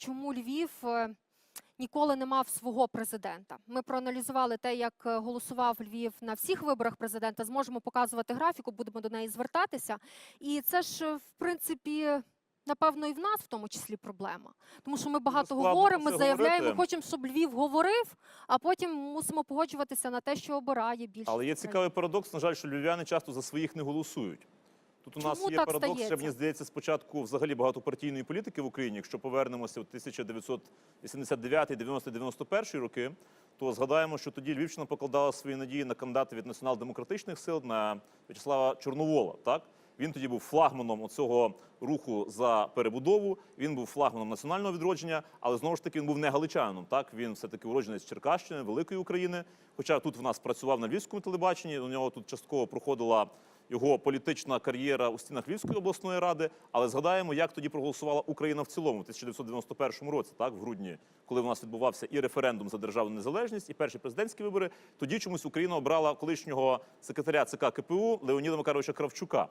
чому Львів е, ніколи не мав свого президента. Ми проаналізували те, як е, голосував Львів на всіх виборах президента. Зможемо показувати графіку, будемо до неї звертатися. І це ж, е, в принципі. Напевно, і в нас в тому числі проблема, тому що ми багато складно говоримо, ми заявляємо, говорити. хочемо, щоб Львів говорив, а потім мусимо погоджуватися на те, що обирає більше. Але є цікавий парадокс, на жаль, що львів'яни часто за своїх не голосують. Тут у нас Чому є так парадокс, стається? мені здається, спочатку взагалі багатопартійної політики в Україні. Якщо повернемося в 1989, 90, 91 роки, то згадаємо, що тоді Львівщина покладала свої надії на кандидата від націонал-демократичних сил на В'ячеслава Чорновола. Так він тоді був флагманом цього руху за перебудову. Він був флагманом національного відродження, але знову ж таки він був не галичанином. Так він все таки уродженець Черкащини, великої України. Хоча тут в нас працював на львівському телебаченні. У нього тут частково проходила його політична кар'єра у стінах Львівської обласної ради. Але згадаємо, як тоді проголосувала Україна в цілому в 1991 році, так в грудні, коли в нас відбувався і референдум за державну незалежність, і перші президентські вибори. Тоді чомусь Україна обрала колишнього секретаря ЦК КПУ Леоніда Макаровича Кравчука.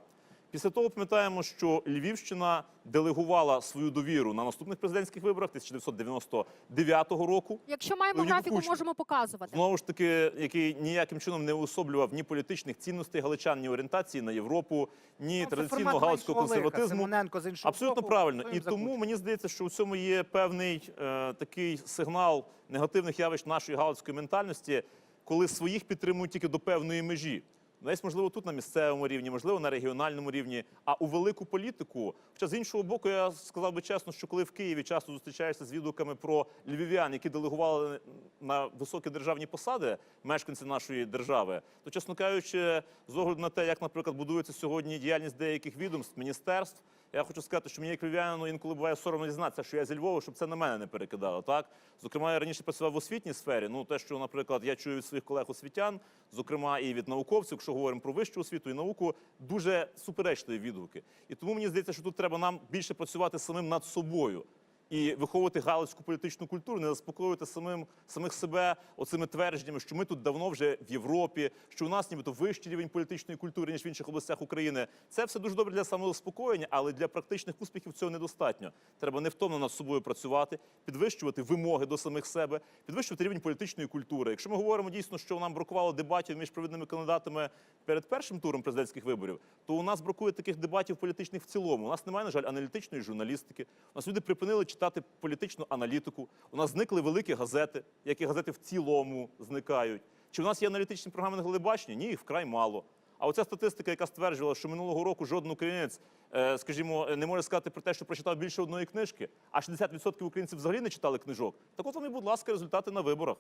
Після того пам'ятаємо, що Львівщина делегувала свою довіру на наступних президентських виборах 1999 року. Якщо маємо Леоніду графіку, Кучму. можемо показувати. Знову ж таки, який ніяким чином не уособлював ні політичних цінностей галичан, ні орієнтації на Європу, ні Ну, традиційного галицького консерватизму. Симоненко з іншого Абсолютно боку, правильно. І тому мені здається, що у цьому є певний е, такий сигнал негативних явищ нашої галицької ментальності, коли своїх підтримують тільки до певної межі. Десь, можливо, тут на місцевому рівні, можливо, на регіональному рівні, а у велику політику. Хоча з іншого боку, я сказав би чесно, що коли в Києві часто зустрічаєшся з відгуками про львів'ян, які делегували на високі державні посади мешканці нашої держави, то чесно кажучи, з огляду на те, як, наприклад, будується сьогодні діяльність деяких відомств, міністерств. Я хочу сказати, що мені як львів'янину інколи буває соромно дізнатися, що я зі Львова, щоб це на мене не перекидало. Так, зокрема, я раніше працював в освітній сфері. Ну, те, що, наприклад, я чую від своїх колег освітян, зокрема і від науковців, якщо говоримо про вищу освіту і науку, дуже суперечливі відгуки. І тому мені здається, що тут треба нам більше працювати самим над собою. І виховувати галицьку політичну культуру, не заспокоювати самим самих себе оцими твердженнями, що ми тут давно вже в Європі, що у нас нібито вищий рівень політичної культури ніж в інших областях України. Це все дуже добре для самозаспокоєння, але для практичних успіхів цього недостатньо. Треба невтомно над собою працювати, підвищувати вимоги до самих себе, підвищувати рівень політичної культури. Якщо ми говоримо дійсно, що нам бракувало дебатів між провідними кандидатами перед першим туром президентських виборів, то у нас бракує таких дебатів політичних в цілому. У нас немає, на жаль, аналітичної журналістики. У нас люди припинили читати політичну аналітику. У нас зникли великі газети, які газети в цілому зникають. Чи у нас є аналітичні програми на телебаченні? Ні, їх вкрай мало. А оця статистика, яка стверджувала, що минулого року жоден українець, е, скажімо, не може сказати про те, що прочитав більше одної книжки, а 60% українців взагалі не читали книжок. Так от вони, будь ласка, результати на виборах.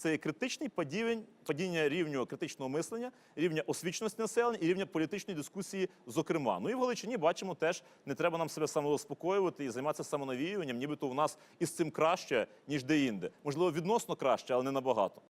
Це є критичний падіння, падіння рівню критичного мислення, рівня освіченості населення і рівня політичної дискусії, зокрема. Ну і в Галичині бачимо теж, не треба нам себе самозаспокоювати і займатися самонавіюванням, нібито у нас із цим краще, ніж де-інде. Можливо, відносно краще, але не набагато.